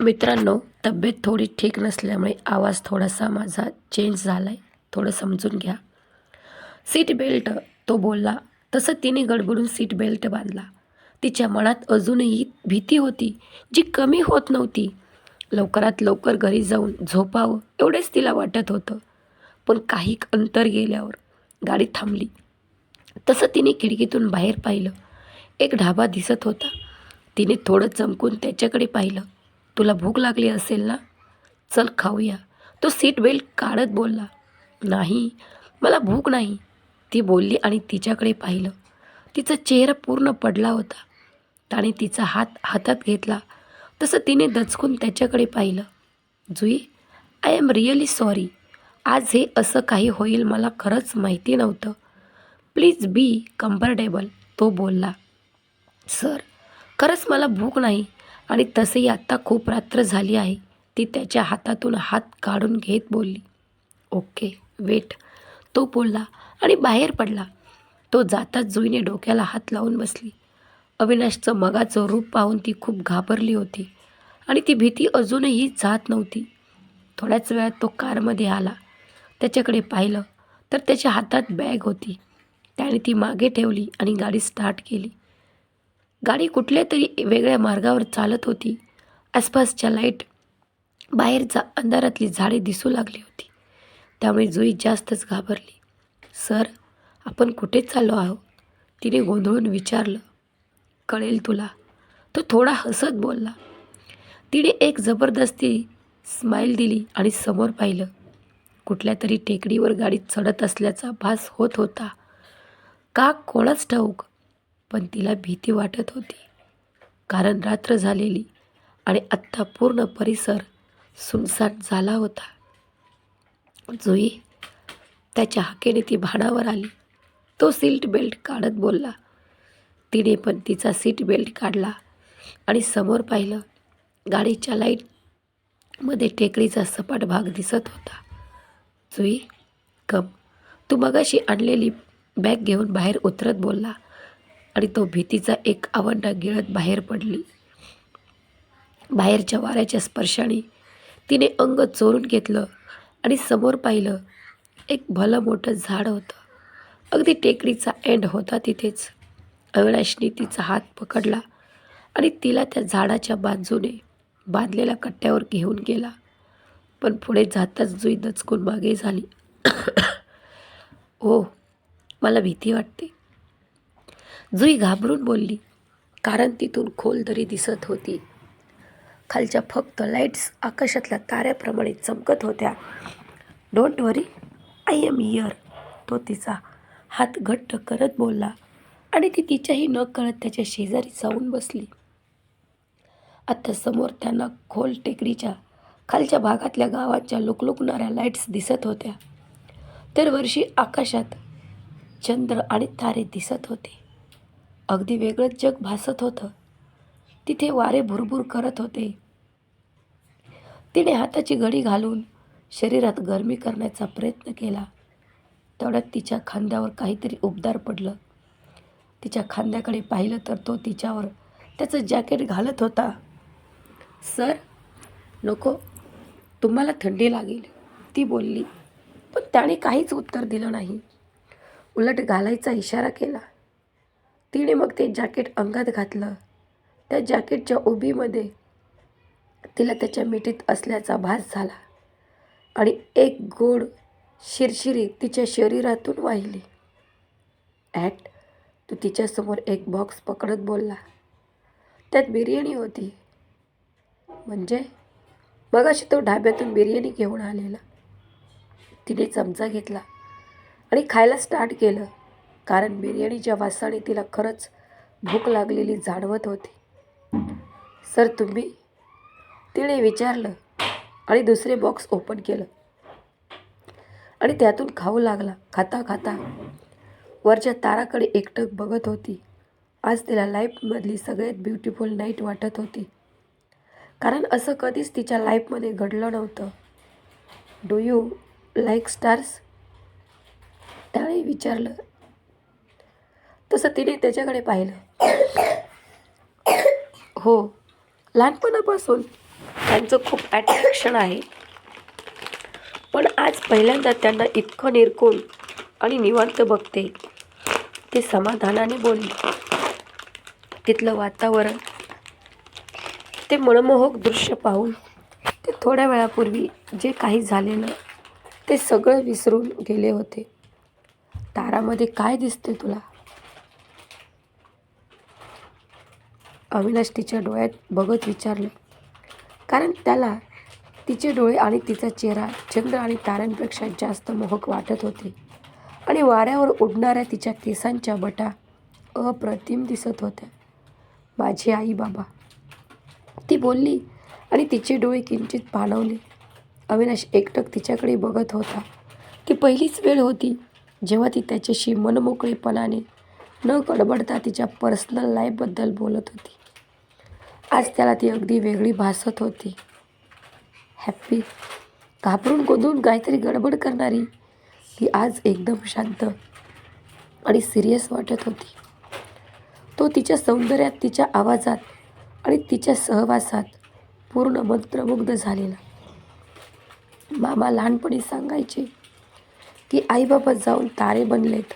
मित्रांनो तब्येत थोडी ठीक नसल्यामुळे आवाज थोडासा माझा चेंज झाला आहे थोडं समजून घ्या. सीट बेल्ट तो बोलला. तसं तिने गडबडून सीट बेल्ट बांधला. तिच्या मनात अजूनही भीती होती जी कमी होत नव्हती. लवकरात लवकर घरी जाऊन झोपावं एवढेच तिला वाटत होतं. पण काही अंतर गेल्यावर गाडी थांबली. तसं तिने खिडकीतून बाहेर पाहिलं. एक ढाबा दिसत होता. तिने थोडं चमकून त्याच्याकडे पाहिलं. तुला भूक लागली असेल ना? चल खाऊया. तो सीट बेल्ट काढत बोलला नाही मला भूक नाही. ती बोलली आणि तिच्याकडे पाहिलं. तिचा चेहरा पूर्ण पडला होता. त्याने तिचा हात हातात घेतला. तसं तिने दचकून त्याच्याकडे पाहिलं. Jui I am really sorry आज हे असं काही होईल मला खरंच माहिती नव्हतं. प्लीज बी कम्फर्टेबल तो बोलला सर खरंच मला भूक नाही. आणि तसंही आत्ता खूप रात्र झाली आहे. ती त्याच्या हातातून हात काढून घेत बोलली. Okay wait. तो बोलला आणि बाहेर पडला. तो जाताच जुईने डोक्याला हात लावून बसली. अविनाशचं मगाचं रूप पाहून ती खूप घाबरली होती आणि ती भीती अजूनही जात नव्हती. थोड्याच वेळात तो कारमध्ये आला. त्याच्याकडे पाहिलं तर त्याच्या हातात बॅग होती. त्याने ती मागे ठेवली आणि गाडी स्टार्ट केली. गाडी कुठल्या तरी वेगळ्या मार्गावर चालत होती. आसपासच्या लाइट बाहेरचा अंधारातली झाडे दिसू लागली होती. त्यामुळे जुई जास्तच घाबरली. सर आपण कुठे चाललो आहोत? तिने गोंधळून विचारलं. कळेल तुला. तो थोडा हसत बोलला. तिने एक जबरदस्ती स्माईल दिली आणि समोर पाहिलं. कुठल्या तरी टेकडीवर गाडी चढत असल्याचा भास होत होता. का कोणाच ठाऊक? पण तिला भीती वाटत होती. कारण रात्र झालेली आणि आत्ता पूर्ण परिसर सुनसान झाला होता. जुई त्याच्या हाकेने ती भाणावर आली. तो सीट बेल्ट काढत बोलला. तिने पण तिचा सीट बेल्ट काढला आणि समोर पाहिलं गाडीच्या लाईटमध्ये टेकडीचा सपाट भाग दिसत होता. जुई कम तू मगाशी आणलेली बॅग घेऊन बाहेर उतरत बोलला. आणि तो भीतीचा एक आवंडा गिळत बाहेर पडली. बाहेरच्या वाऱ्याच्या स्पर्शाने तिने अंग चोरून घेतलं आणि समोर पाहिलं एक भलं मोठं झाड होतं. अगदी टेकडीचा एंड होता तिथेच. अविनाशने तिचा हात पकडला आणि तिला त्या झाडाच्या बाजूने बांधलेल्या कट्ट्यावर घेऊन गेला. पण पुढे जाताच जुई दचकून मागे झाली. हो मला भीती वाटते. जुई घाबरून बोलली कारण तिथून खोल दरी दिसत होती. खालच्या फक्त लाईट्स आकाशातल्या ताऱ्याप्रमाणे चमकत होत्या. Don't worry I am here तो तिचा हात घट्ट करत बोलला आणि ती तिच्याही न कळत त्याच्या शेजारी जाऊन बसली. आता समोर त्यांना खोल टेकडीच्या खालच्या भागातल्या गावाच्या लुकलुकणाऱ्या लाईट्स दिसत होत्या. तर वर्षी आकाशात चंद्र आणि तारे दिसत होते. अगदी वेगळंच जग भासत होतं. तिथे वारे भुरभुर करत होते. तिने हाताची घडी घालून शरीरात गरमी करण्याचा प्रयत्न केला. तेवढ्यात तिच्या खांद्यावर काहीतरी उबदार पडलं. तिच्या खांद्याकडे पाहिलं तर तो तिच्यावर त्याचं जॅकेट घालत होता. सर नको. तुम्हाला थंडी लागेल. ती बोलली. पण त्याने काहीच उत्तर दिलं नाही. उलट घालायचा इशारा केला. तिने मग ते जॅकेट अंगात घातलं. त्या जॅकेटच्या उभीमध्ये तिला त्याच्या मिठीत असल्याचा भास झाला आणि एक गोड शिरशिरी तिच्या शरीरातून वाहिली. ॲट तो तिच्यासमोर एक बॉक्स पकडत बोलला. त्यात बिर्याणी होती. म्हणजे? मगाशी तो ढाब्यातून बिर्याणी घेऊन आलेला. तिने चमचा घेतला आणि खायला स्टार्ट केलं. कारण बिर्याणीच्या वासाने तिला खरंच भूक लागलेली जाणवत होती. सर तुम्ही तिने विचारलं आणि दुसरे बॉक्स ओपन केलं आणि त्यातून खाऊ लागला. खाता खाता वरच्या ताराकडे एकटक बघत होती. आज तिला लाईफमधली सगळ्यात ब्युटिफुल नाईट वाटत होती. कारण असं कधीच तिच्या लाईफमध्ये घडलं नव्हतं. Do you like stars? त्याने विचारलं तसं तिने त्याच्याकडे पाहिलं. हो लहानपणापासून त्यांचं खूप ॲट्रॅक्शन आहे. पण आज पहिल्यांदा त्यांना इतकं निरकून आणि निवांत बघते. ते समाधानाने बोलले. तिथलं वातावरण ते मनमोहक दृश्य पाहून ते थोड्या वेळापूर्वी जे काही झालेलं ते सगळं विसरून गेले होते. तारामध्ये काय दिसते तुला? अविनाश तिच्या डोळ्यात बघत विचारलं. कारण त्याला तिचे डोळे आणि तिचा चेहरा चंद्र आणि ताऱ्यांपेक्षा जास्त मोहक वाटत होते. आणि वाऱ्यावर उडणाऱ्या तिच्या केसांच्या बटा अप्रतिम दिसत होत्या. माझी आई बाबा. ती बोलली आणि तिचे डोळे किंचित पाणवले. अविनाश एकटक तिच्याकडे बघत होता ती पहिलीच वेळ होती जेव्हा ती त्याच्याशी मनमोकळेपणाने न गडबडता तिच्या पर्सनल लाईफबद्दल बोलत होती. आज त्याला ती अगदी वेगळी भासत होती. हॅप्पी घाबरून गोंधळून काहीतरी गडबड करणारी ती आज एकदम शांत आणि सिरियस वाटत होती. तो तिच्या सौंदर्यात तिच्या आवाजात आणि तिच्या सहवासात पूर्ण मंत्रमुग्ध झालेला. मामा लहानपणी सांगायचे की आईबाबा जाऊन तारे बनलेत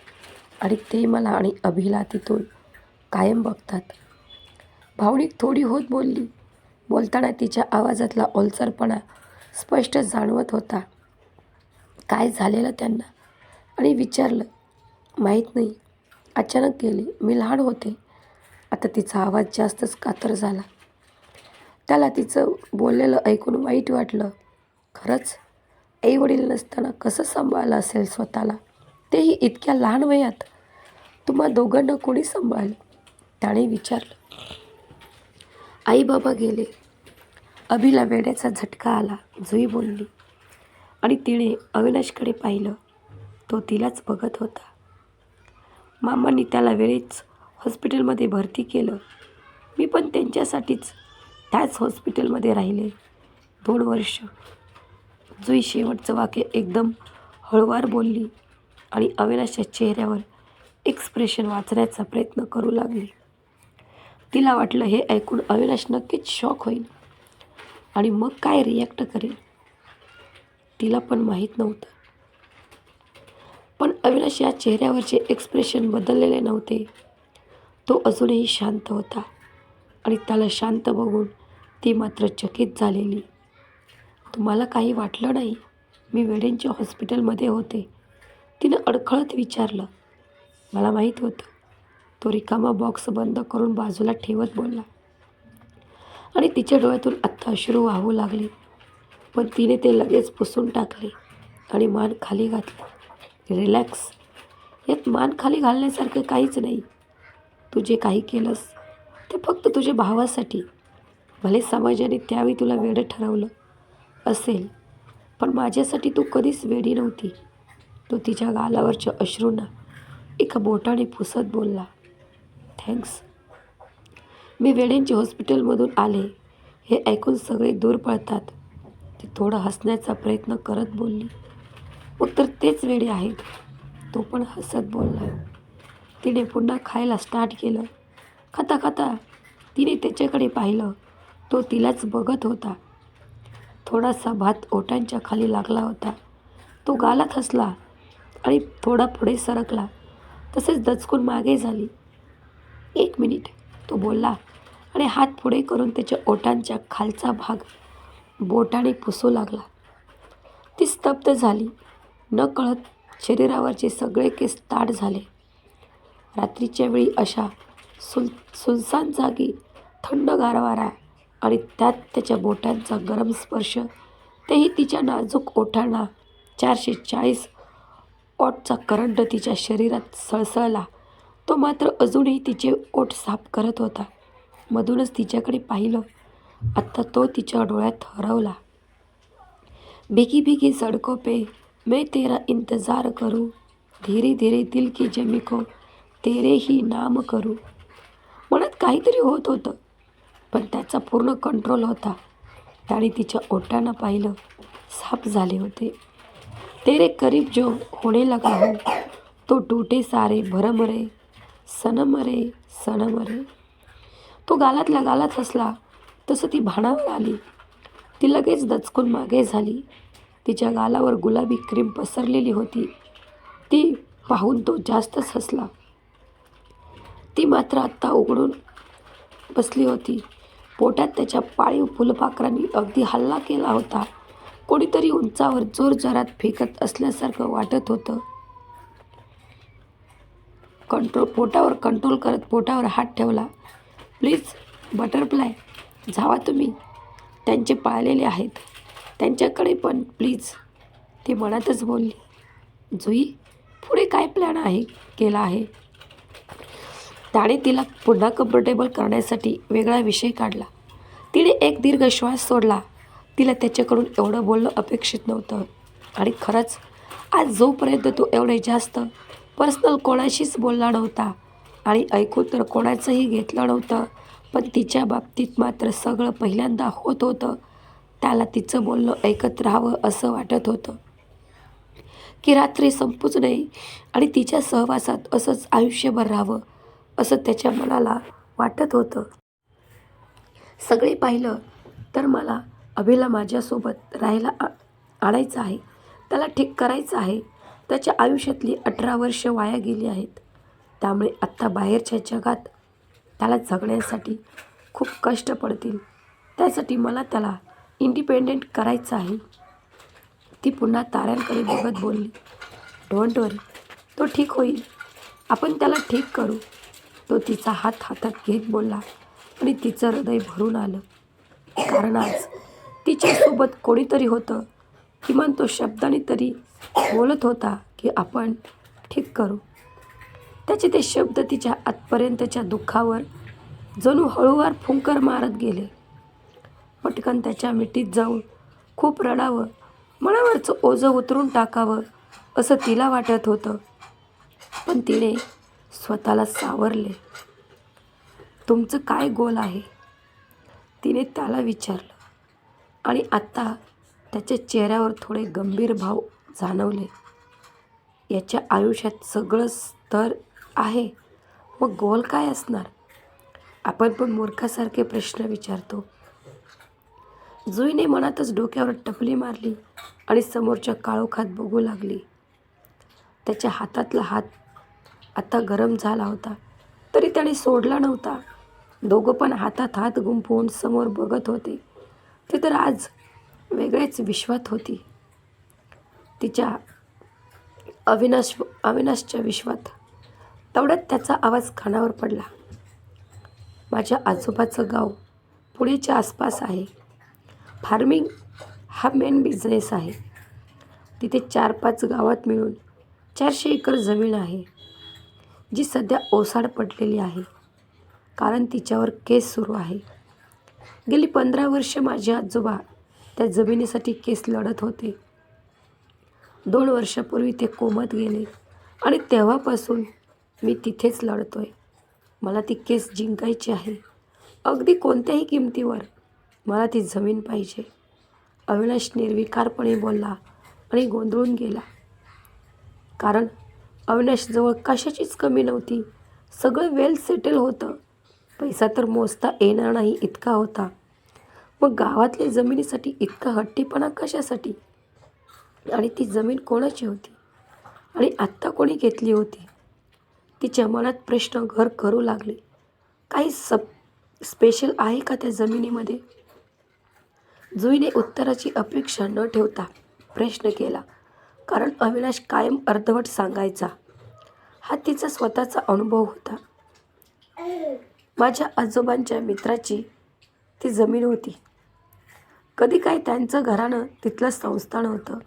आणि ते मला आणि अभिला तिथून कायम बघतात. भावनिक थोडी होत बोलली. बोलताना तिच्या आवाजातला ओलसरपणा स्पष्ट जाणवत होता. काय झालेलं त्यांना? आणि विचारलं. माहीत नाही. अचानक गेले. मी लहान होते. आता तिचा आवाज जास्तच कातर झाला. त्याला तिचं बोललेलं ऐकून वाईट वाटलं. खरंच? आई वडील नसताना कसं सांभाळलं असेल स्वतःला? तेही इतक्या लहान वयात. तुम्हा दोघांना कोणी सांभाळलं? त्याने विचारलं. आई बाबा गेले. अभिला वेड्याचा झटका आला. जुई बोलली आणि तिने अविनाशकडे पाहिलं. तो तिलाच बघत होता. मामांनी त्याला वेळेच हॉस्पिटलमध्ये भरती केलं. मी पण त्यांच्यासाठीच त्याच हॉस्पिटलमध्ये राहिले. दोन वर्ष. जुई शेवटचं वाक्य एकदम हळुवार बोलली आणि अविनाशच्या चेहऱ्यावर एक्सप्रेशन वाचण्याचा प्रयत्न करू लागली. तिला वाटलं हे ऐकून अविनाश नक्कीच शॉक होईल. आणि मग काय रिॲक्ट करेल? तिला पण माहीत नव्हतं. पण अविनाश या चेहऱ्यावरचे एक्सप्रेशन बदललेले नव्हते. तो अजूनही शांत होता आणि त्याला शांत बघून ती मात्र चकित झालेली. तुम्हाला काही वाटलं नाही? मी वेडेंच्या हॉस्पिटलमध्ये होते. तिनं अडखळत विचारलं. मला माहीत होतं. तो रिकामा बॉक्स बंद करून बाजूला ठेवत बोलला. आणि तिच्या डोळ्यातून आत्ता अश्रू वाहू लागले. पण तिने ते लगेच पुसून टाकले आणि मान खाली घातली. रिलॅक्स. यात मान खाली घालण्यासारखं काहीच नाही. तू जे काही केलंस ते फक्त तुझ्या भावासाठी. भले समाजाने त्यावेळी तुला वेडं ठरवलं असेल पण माझ्यासाठी तू कधीच वेडी नव्हती तो तिच्या गालावरच्या अश्रूंना एका बोटाने पुसत बोलला. थँक्स. मी वेडेंच्या हॉस्पिटलमधून आले. हे ऐकून सगळे दूर पळतात. ती थोडं हसण्याचा प्रयत्न करत बोलली. मग तर तेच वेडे आहेत. तो पण हसत बोलला. तिने पुन्हा खायला स्टार्ट केलं. खाता खाता तिने त्याच्याकडे पाहिलं. तो तिलाच बघत होता. थोडासा भात ओटांच्या खाली लागला होता. तो गालात हसला आणि थोडा पुढे सरकला. तसेच दचकून मागे झाली. एक मिनिट. तो बोलला आणि हात पुढे करून त्याच्या ओटांच्या खालचा भाग बोटाने पुसू लागला. ती स्तब्ध झाली. न कळत शरीरावरचे सगळे केस ताट झाले. रात्रीच्या वेळी अशा सुल सुनसान जागी थंड गारवारा आणि त्यात त्याच्या बोटांचा गरम स्पर्श तेही तिच्या नाजूक ओठांना चारशे चाळीस ओटचा करंट तिच्या शरीरात सळसळला. तो मात्र अजूनही तिचे ओठ साफ करत होता. मधूनच तिच्याकडे पाहिलं. आत्ता तो तिच्या डोळ्यात हरवला. भिगी भिगी सडको पे मैं तेरा इंतज़ार करू. धीरे धीरे दिल की जमी को तेरे ही नाम करू. मनात काहीतरी होत होतं पण त्याचा पूर्ण कंट्रोल होता. त्याने तिच्या ओटांना पाहिलं. साफ झाले होते. तेरे करीब जो होणे लगा हो तो टूटे सारे भरमरे. सनमरे सनम रे सनम रे तो गालातल्या गालात हसला. तसं ती भाणावर आली. ती लगेच दचकून मागे झाली. तिच्या गालावर गुलाबी क्रीम पसरलेली होती. ती पाहून तो जास्तच हसला. ती मात्र आत्ता उघडून बसली होती. पोटात त्याच्या पाळीव फुलपाखरांनी अगदी हल्ला केला होता. कोणीतरी उंचावर जोरजोरात फेकत असल्यासारखं वाटत होतं. कंट्रोल पोटावर कंट्रोल करत पोटावर हात ठेवला. प्लीज बटरफ्लाय जावा तुम्ही. त्यांचे पाळलेले आहेत. त्यांच्याकडे पण प्लीज ती मनातच बोलली. जुई पुढे काय प्लॅन आहे केला आहे? त्याने तिला पुन्हा कम्फर्टेबल करण्यासाठी वेगळा विषय काढला. तिने एक दीर्घ श्वास सोडला. तिला त्याच्याकडून एवढं बोलणं अपेक्षित नव्हतं. आणि खरंच आज जोपर्यंत तो एवढे जास्त पर्सनल कोणाशीच बोलला नव्हता. आणि ऐकून तर कोणाचंही घेतलं नव्हतं पण तिच्या बाबतीत मात्र सगळं पहिल्यांदा होत होतं. त्याला तिचं बोलणं ऐकत राहावं असं वाटत होतं. की रात्री संपूच नये आणि तिच्या सहवासात असंच आयुष्यभर राहावं असं त्याच्या मनाला वाटत होतं. सगळे पाहिलं तर मला अभिला माझ्यासोबत राहायला आ आणायचं आहे त्याला ठीक करायचं आहे त्याच्या आयुष्यातली अठरा वर्ष वाया गेली आहेत. त्यामुळे आत्ता बाहेरच्या जगात त्याला जगण्यासाठी खूप कष्ट पडतील. त्यासाठी मला त्याला इंडिपेंडेंट करायचं आहे. ती पुन्हा ताऱ्यांकडे बघत बोलली डोंट वरी तो ठीक होईल. आपण त्याला ठीक करू. तो तिचा हात हातात घेत बोलला आणि तिचं हृदय भरून आलं. कारण आज तिच्यासोबत कोणीतरी होतं. किमान तो शब्दाने तरी बोलत होता की आपण ठीक करू. त्याचे ते शब्द तिच्या आतपर्यंतच्या दुःखावर जणू हळूवार फुंकर मारत गेले. पटकन त्याच्या मिठीत जाऊन खूप रडावं मनावरचं ओझं उतरून टाकावं असं तिला वाटत होतं. पण तिने स्वतःला सावरले. तुमचं काय गोल आहे? तिने त्याला विचारलं. आणि आत्ता त्याच्या चेहऱ्यावर थोडे गंभीर भाव जाणवले. याच्या आयुष्यात सगळं स्तर आहे. मग गोल काय असणार? आपण पण मूर्खासारखे प्रश्न विचारतो. जुईने मनातच डोक्यावर टपली मारली आणि समोरच्या काळोखात बघू लागली. त्याच्या हातातला हात आता गरम झाला होता तरी त्याने सोडला नव्हता. दोघं पण हातात हात गुंफवून समोर बघत होते. ते तर आज वेगळ्याच विश्वात होती. तिच्या अविनाश अविनाशच्या विश्वात. तेवढ्यात त्याचा आवाज कानावर पडला. माझ्या आजोबाचं गाव पुण्याच्या आसपास आहे. फार्मिंग हा मेन बिझनेस आहे. तिथे चार पाच गावात मिळून चारशे एकर जमीन आहे जी सध्या ओसाड पडलेली आहे कारण तिच्यावर केस सुरू आहे. गेली पंधरा वर्ष माझे आजोबा त्या जमिनीसाठी केस लढत होते. दोन वर्षापूर्वी ते कोमत गेले. आणि तेव्हापासून मी तिथेच लढतो आहे मला ती केस जिंकायची आहे. अगदी कोणत्याही किमतीवर मला ती जमीन पाहिजे. अविनाश निर्विकारपणे बोलला आणि गोंधळून गेला. कारण अविनाशजवळ कशाचीच कमी नव्हती. सगळं वेल सेटल होतं. पैसा तर मोजता येणार नाही इतका होता. मग गावातल्या जमिनीसाठी इतका हट्टीपणा कशासाठी? आणि ती जमीन कोणाची होती? आणि आत्ता कोणी घेतली होती? तिच्या मनात प्रश्न घर करू लागले. काही सब स्पेशल आहे का त्या जमिनीमध्ये? जुईने उत्तराची अपेक्षा न ठेवता प्रश्न केला. कारण अविनाश कायम अर्धवट सांगायचा. हा तिचा स्वतःचा अनुभव होता. माझ्या आजोबांच्या मित्राची ती जमीन होती. कधी काय त्यांचं घराणं तिथलं संस्थान होतं.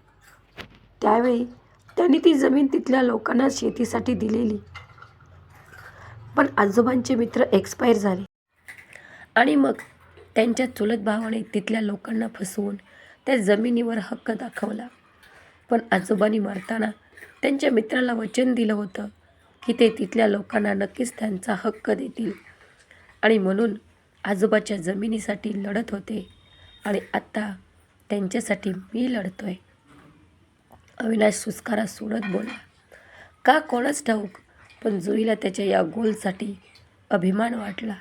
त्यावेळी त्यांनी ती जमीन तिथल्या लोकांना शेतीसाठी दिलेली. पण आजोबांचे मित्र एक्सपायर झाले. आणि मग त्यांच्या चुलत भावाने तिथल्या लोकांना फसवून त्या जमिनीवर हक्क दाखवला. पण आजोबांनी मरताना त्यांच्या मित्राला वचन दिलं होतं की ते तिथल्या लोकांना नक्कीच त्यांचा हक्क देतील. आणि म्हणून आजोबाच्या जमिनीसाठी लढत होते. आणि आत्ता त्यांच्यासाठी मी लढतो आहे अविनाश सुस्कारा सोडत बोलला का कोणाच ठाऊक पण जुईला त्याच्या या गोलसाठी अभिमान वाटला.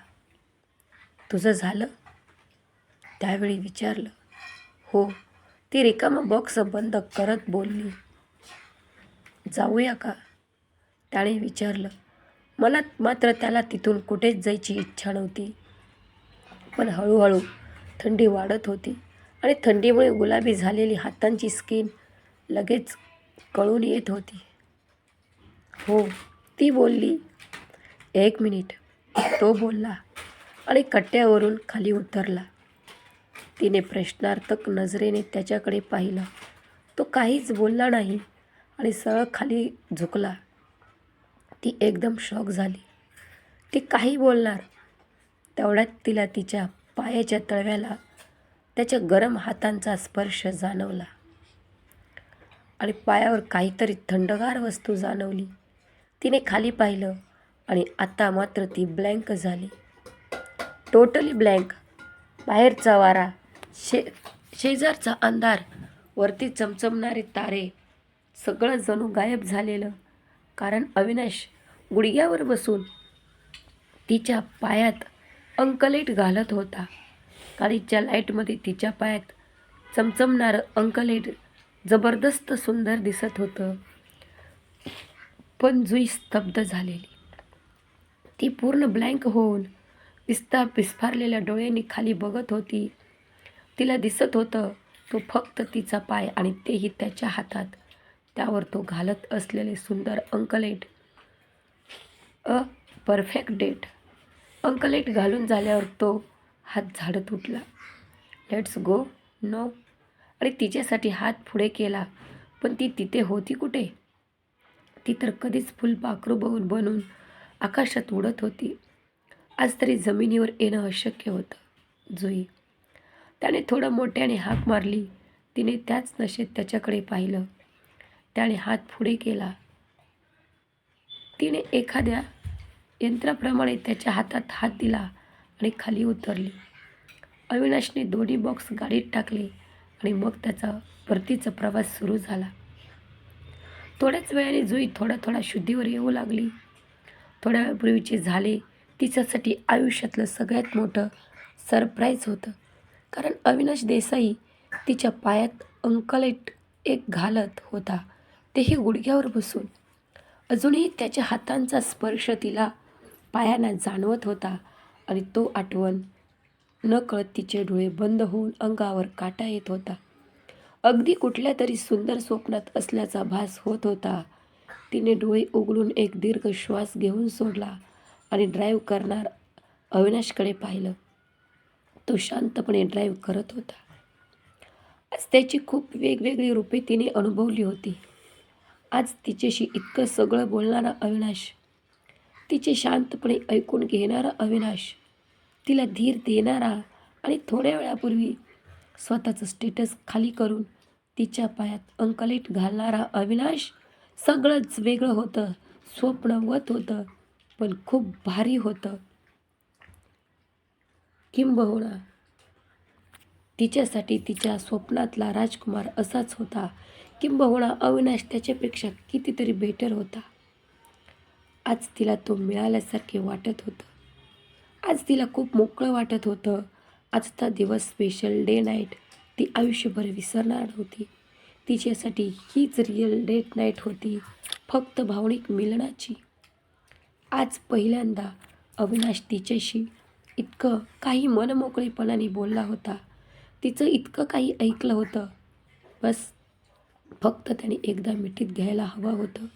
तुझं झालं? त्यावेळी विचारलं हो ती रिकामा बॉक्स बंद करत बोलली. जाऊया का? त्याने विचारलं मला मात्र त्याला तिथून कुठेच जायची इच्छा नव्हती. पण हळूहळू थंडी वाढत होती आणि थंडीमुळे गुलाबी झालेली हातांची स्किन लगेच कळून येत होती. हो ती बोलली एक मिनिट. तो बोलला आणि कट्ट्यावरून खाली उतरला. तिने प्रश्नार्थक नजरेने त्याच्याकडे पाहिलं. तो काहीच बोलला नाही आणि सरळ खाली झुकला. ती एकदम शॉक झाली. ती काही बोलणार. तेवढ्यात तिला तिच्या पायाच्या तळव्याला त्याच्या गरम हातांचा स्पर्श जाणवला. आणि पायावर काहीतरी थंडगार वस्तू जाणवली. तिने खाली पाहिलं आणि आता मात्र ती ब्लँक झाली. टोटली ब्लँक बाहेरचा वारा शे शेजारचा अंधार वरती चमचमणारे तारे सगळं जणू गायब झालेलं. कारण अविनाश गुडघ्यावर बसून तिच्या पायात अंकलेट घालत होता. गाडीच्या लाईटमध्ये तिच्या पायात चमचमणारं अंकलेट जबरदस्त सुंदर दिसत होतं. पण जुई स्तब्ध झालेली. ती पूर्ण ब्लँक होऊन विस्तार विस्फारलेल्या डोळ्यांनी खाली बघत होती. तिला दिसत होतं तो फक्त तिचा पाय आणि तेही त्याच्या हातात. त्यावर तो घालत असलेले सुंदर अंकलेट. A perfect date. अंकलेट घालून झाल्यावर तो हात झाडत उठला. Let's go no? आणि तिच्यासाठी हात पुढे केला पण ती तिथे होती कुठे? ती तर कधीच फुलपाखरू बघून बनून आकाशात उडत होती. आज तरी जमिनीवर येणं अशक्य होतं. जुई त्याने थोडं मोठ्याने हाक मारली. तिने त्याच नशेत त्याच्याकडे पाहिलं. त्याने हात पुढे केला. तिने एखाद्या यंत्राप्रमाणे त्याच्या हातात हात दिला आणि खाली उतरली. अविनाशने दोन्ही बॉक्स गाडीत टाकले. आणि मग त्याचा परतीचा प्रवास सुरू झाला. थोड्याच वेळाने जुई थोडा थोडा शुद्धीवर येऊ लागली. थोड्या वेळपूर्वीचे झाले तिच्यासाठी आयुष्यातलं सगळ्यात मोठं सरप्राईज होतं. कारण अविनाश देसाई तिच्या पायात अंकलेट एक घालत होता. तेही गुडघ्यावर बसून. अजूनही त्याच्या हातांचा स्पर्श तिला पायांना जाणवत होता आणि तो आठवण नकळत तिचे डोळे बंद होऊन अंगावर काटा येत होता. अगदी कुठल्या तरी सुंदर स्वप्नात असल्याचा भास होत होता. तिने डोळे उघडून एक दीर्घ श्वास घेऊन सोडला आणि ड्राईव्ह करणार अविनाशकडे पाहिलं. तो शांतपणे ड्राईव्ह करत होता. आज त्याची खूप वेगवेगळी रूपे तिने अनुभवली होती. आज तिच्याशी इतकं सगळं बोलणारा अविनाश तिचे शांतपणे ऐकून घेणारा अविनाश तिला धीर देणारा आणि थोड्या वेळापूर्वी स्वतःचं स्टेटस खाली करून तिच्या पायात अंकलेट घालणारा अविनाश सगळंच वेगळं होतं स्वप्नवत होतं पण खूप भारी होतं. किंबहुना तिच्यासाठी तिच्या स्वप्नातला राजकुमार असाच होता. किंबहुना अविनाश त्याच्यापेक्षा कितीतरी बेटर होता. आज तिला तो मिळाल्यासारखे वाटत होतं. आज तिला खूप मोकळं वाटत होतं. आजचा दिवस स्पेशल डे नाईट ती आयुष्यभर विसरणार नव्हती तिच्यासाठी हीच रिअल डेट नाईट होती फक्त भावनिक मिलनाची. आज पहिल्यांदा अविनाश तिच्याशी इतकं काही मनमोकळेपणाने बोलला होता. तिचं इतकं काही ऐकलं होतं. बस फक्त त्याने एकदा मिठीत घ्यायला हवं होतं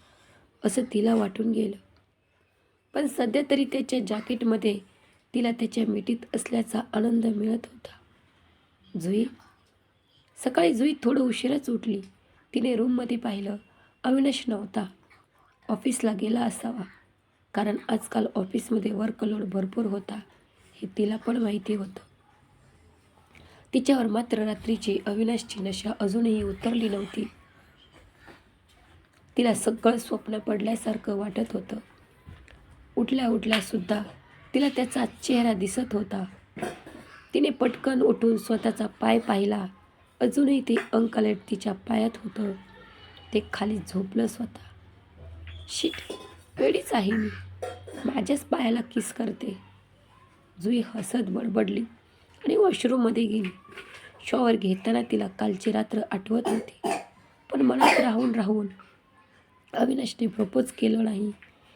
असं तिला वाटून गेलं. पण सध्या तरी त्याच्या जॅकेटमध्ये तिला त्याच्या मिठीत असल्याचा आनंद मिळत होता. जुई सकाळी जुई थोडं उशिराच उठली. तिने रूममध्ये पाहिलं अविनाश नव्हता. ऑफिसला गेला असावा. कारण आजकाल ऑफिसमध्ये वर्कलोड भरपूर होता हे तिला पण माहिती होतं. तिच्यावर मात्र रात्रीची अविनाशची नशा अजूनही उतरली नव्हती. तिला सगळं स्वप्न पडल्यासारखं वाटत होतं. उठल्या उठल्यासुद्धा तिला त्याचा चेहरा दिसत होता. तिने पटकन उठून स्वतःचा पाय पाहिला. अजूनही ते अंकलेट तिच्या पायात होतं. ते खाली झोपलं स्वतः. शिट वेळीच आहे मी. माझ्याच पायाला किस करते. जुई हसत बडबडली आणि वॉशरूममध्ये गेली. शॉवर घेताना तिला कालची रात्र आठवत होती. पण मनात राहून राहून अविनाशने प्रपोज केलं नाही.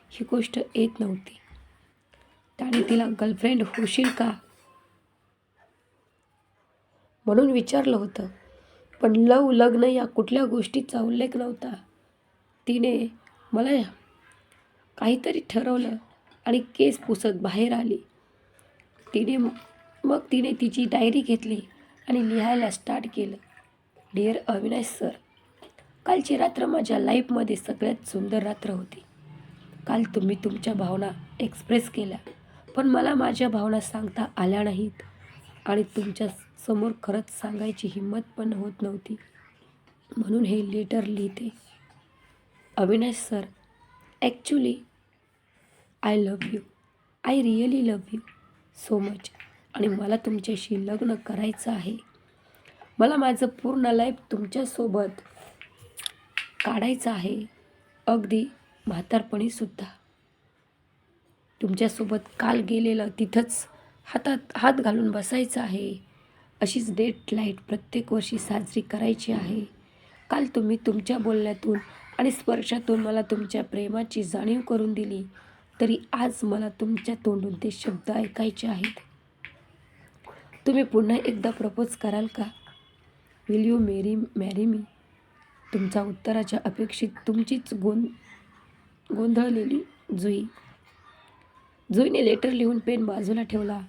ही गोष्ट येत नव्हती. त्याने तिला गर्लफ्रेंड होशील का? म्हणून विचारलं होतं. पण लव लग्न या कुठल्या गोष्टीचा उल्लेख नव्हता. तिने मला काहीतरी ठरवलं आणि केस पुसत बाहेर आली. तिने मग तिने तिची डायरी घेतली आणि लिहायला स्टार्ट केलं. डिअर अविनाश सर कालची रात्र माझ्या लाईफमध्ये सगळ्यात सुंदर रात्र होती. काल तुम्ही तुमच्या भावना एक्सप्रेस केल्या. पण मला माझ्या भावना सांगता आल्या नाहीत. आणि तुमच्यासमोर खरंच सांगायची हिंमत पण होत नव्हती. म्हणून हे लेटर लिहिते. Avinash sir actually I love you I really love you so much आणि मला तुमच्याशी लग्न करायचं आहे. मला माझं पूर्ण लाईफ तुमच्यासोबत काढायचं आहे. अगदी म्हातारपणीसुद्धा. तुमच्यासोबत काल गेलेलं तिथंच हातात हात घालून बसायचं आहे. अशीच डेट लाइट प्रत्येक वर्षी साजरी करायची आहे. काल तुम्ही तुमच्या बोलण्यातून आणि स्पर्शातून मला तुमच्या प्रेमाची जाणीव करून दिली तरी आज मला तुमच्या तोंडून ते शब्द ऐकायचे आहेत. तुम्ही पुन्हा एकदा प्रपोज कराल का? Will you marry marry me तुमच्या उत्तराच्या अपेक्षित तुमचीच गों गोंधळलेली जुई. जुईने लेटर लिहून पेन बाजूला ठेवला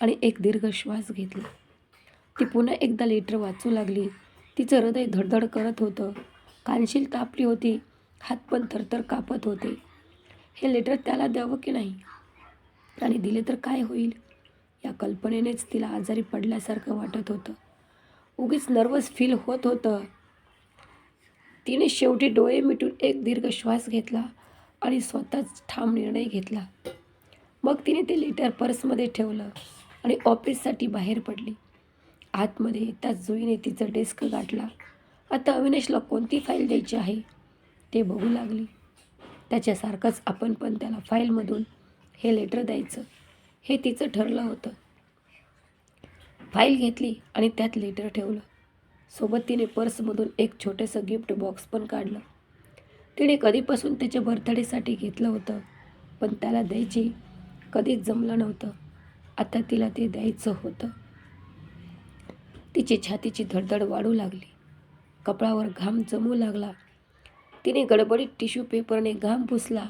आणि एक दीर्घ श्वास घेतला. ती पुन्हा एकदा लेटर वाचू लागली. तिचं हृदय धडधड करत होतं. कानशील तापली होती. हात पण थरथर कापत होते. हे लेटर त्याला द्यावं की नाही? आणि दिले तर काय होईल? या कल्पनेनेच तिला आजारी पडल्यासारखं वाटत होतं. उगीच नर्वस फील होत होतं. तिने शेवटी डोळे मिटून एक दीर्घ श्वास घेतला आणि स्वतःच ठाम निर्णय घेतला. मग तिने ते लेटर पर्समध्ये ठेवलं आणि ऑफिससाठी बाहेर पडली. आतमध्ये येताच जुईने तिचं डेस्क गाठला. आता अविनाशला कोणती फाईल द्यायची आहे ते बघू लागली. त्याच्यासारखंच आपण पण त्याला फाईलमधून हे लेटर द्यायचं. हे तिचं ठरलं होतं. फाईल घेतली आणि त्यात लेटर ठेवलं. सोबत तिने पर्समधून एक छोटंसं गिफ्ट बॉक्स पण काढलं. तिने कधीपासून त्याच्या बर्थडेसाठी घेतलं होतं पण त्याला द्यायची कधीच जमलं नव्हतं. आता तिला ते द्यायचं होतं. तिची छातीची धडधड वाढू लागली. कपडावर घाम जमू लागला. तिने गडबडीत टिश्यू पेपरने घाम पुसला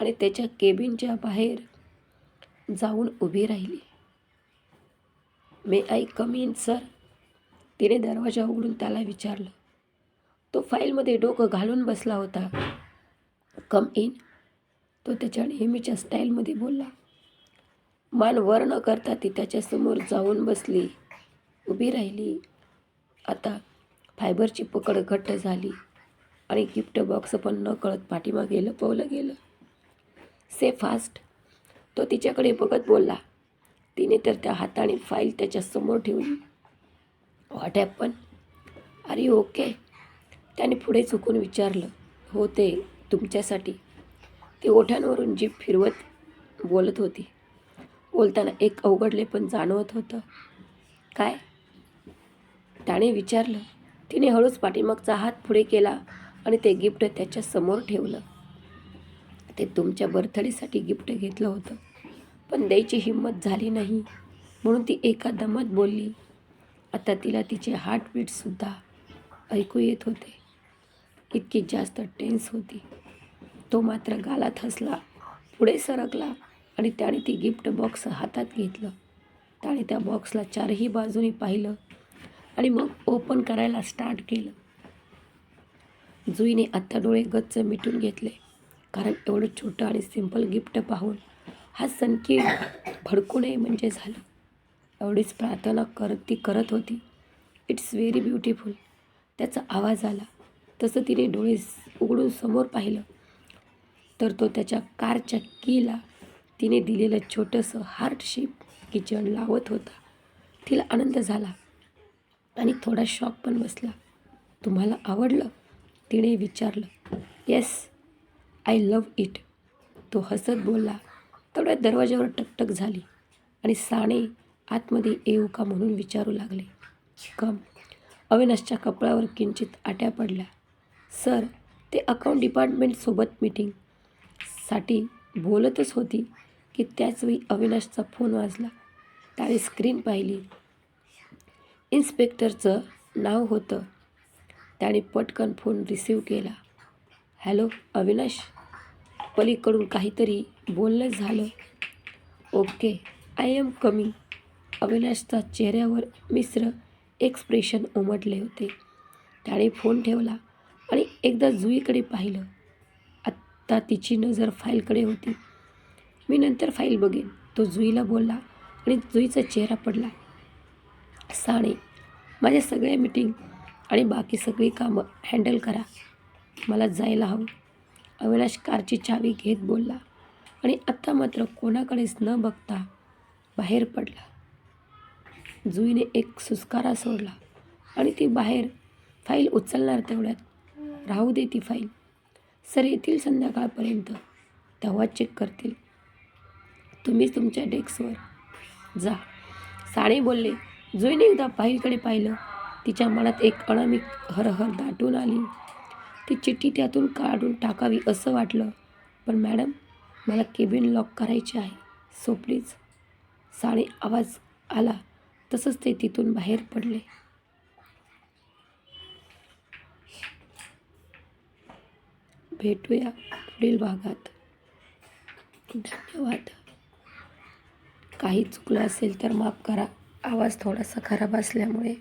आणि त्याच्या केबिनच्या बाहेर जाऊन उभी राहिली. मे आई कम इन सर तिने दरवाजा उघडून त्याला विचारलं. तो फाईलमध्ये डोकं घालून बसला होता. कम इन तो त्याच्या नेहमीच्या स्टाईलमध्ये बोलला. मान वर न करता ती त्याच्यासमोर जाऊन बसली. उभी राहिली. आता फायबरची पकड घट्ट झाली आणि गिफ्ट बॉक्स पण न कळत पाठीमागे लपवलं गेलं. Say fast. तो तिच्याकडे बघत बोलला. तिने तर त्या हाताने फाईल त्याच्यासमोर ठेवली. व्हॉट पण अरे ओके त्याने पुढे चुकून विचारलं. हो ते तुमच्यासाठी. ती ओठांवरून जीप फिरवत बोलत होती. बोलताना एक अवघडले पण जाणवत होतं. काय? त्याने विचारलं. तिने हळूच पाठीमागचा हात पुढे केला आणि ते गिफ्ट त्याच्यासमोर ठेवलं. ते तुमच्या बर्थडेसाठी गिफ्ट घेतलं होतं. पण द्यायची हिंमत झाली नाही. म्हणून ती एका दमात बोलली. आता तिला तिचे हार्टबीटसुद्धा ऐकू येत होते. इतकी जास्त टेन्स होती. तो मात्र गालात हसला. पुढे सरकला. आणि त्याने ती गिफ्ट बॉक्स हातात घेतलं. त्याने त्या बॉक्सला चारही बाजूने पाहिलं आणि मग ओपन करायला स्टार्ट केलं. जुईने आत्ता डोळे गच्च मिटून घेतले. कारण एवढं छोटं आणि सिंपल गिफ्ट पाहून हा सनकी भडकू नये म्हणजे झालं. एवढीच प्रार्थना करत ती करत होती. इट्स व्हेरी ब्युटिफुल त्याचा आवाज आला. तसं तिने डोळे उघडून समोर पाहिलं. तर तो त्याच्या कारच्या कीला तिने दिलेलं छोटंसं हार्ट शेप किचन लावत होता. तिला आनंद झाला आणि थोडा शॉक पण बसला. तुम्हाला आवडलं? तिने विचारलं. येस आय लव इट तो हसत बोलला. तेवढ्या दरवाज्यावर टकटक झाली आणि साने आतमध्ये येऊ का म्हणून विचारू लागले. कम अविनाशच्या कपड्यावर किंचित आट्या पडल्या. सर ते अकाउंट डिपार्टमेंटसोबत मीटिंगसाठी बोलतच होती. की त्याचवेळी अविनाशचा फोन वाजला. त्याने स्क्रीन पाहिली. इन्स्पेक्टरचं नाव होतं. त्याने पटकन फोन रिसीव केला. हॅलो अविनाश? पलीकडून काहीतरी बोलणं झालं. ओके आय एम कमिंग अविनाशच्या चेहऱ्यावर मिश्र एक्सप्रेशन उमटले होते. त्याने फोन ठेवला आणि एकदा जुईकडे पाहिलं. आत्ता तिची नजर फाईलकडे होती. मी नंतर फाईल बघेन. तो जुईला बोलला आणि जुईचा चेहरा पडला. साने माझ्या सगळ्या मीटिंग आणि बाकी सगळी कामं हँडल करा. मला जायला हवं. अविनाश कारची चावी घेत बोलला आणि आत्ता मात्र कोणाकडेच न बघता बाहेर पडला. जुईने एक सुस्कारा सोडला आणि ती बाहेर फाईल उचलणार तेवढ्यात राहू दे ती फाईल. सर येतील संध्याकाळपर्यंत. तेव्हा चेक करतील. तुम्ही तुमच्या डेस्कवर. जा. साने बोलले जुईने एकदा पाहिलकडे पाहिलं. तिच्या मनात एक अनामिक हरहर दाटून आली. ती चिठ्ठी त्यातून काढून टाकावी असं वाटलं. पण मॅडम मला केबिन लॉक करायचे आहे. सो प्लीज साने आवाज आला. तसंच ते तिथून बाहेर पडले. भेटूया पुढील भागात. धन्यवाद. काही चुकलं असेल तर माफ करा. आवाज थोडासा खराब असल्यामुळे.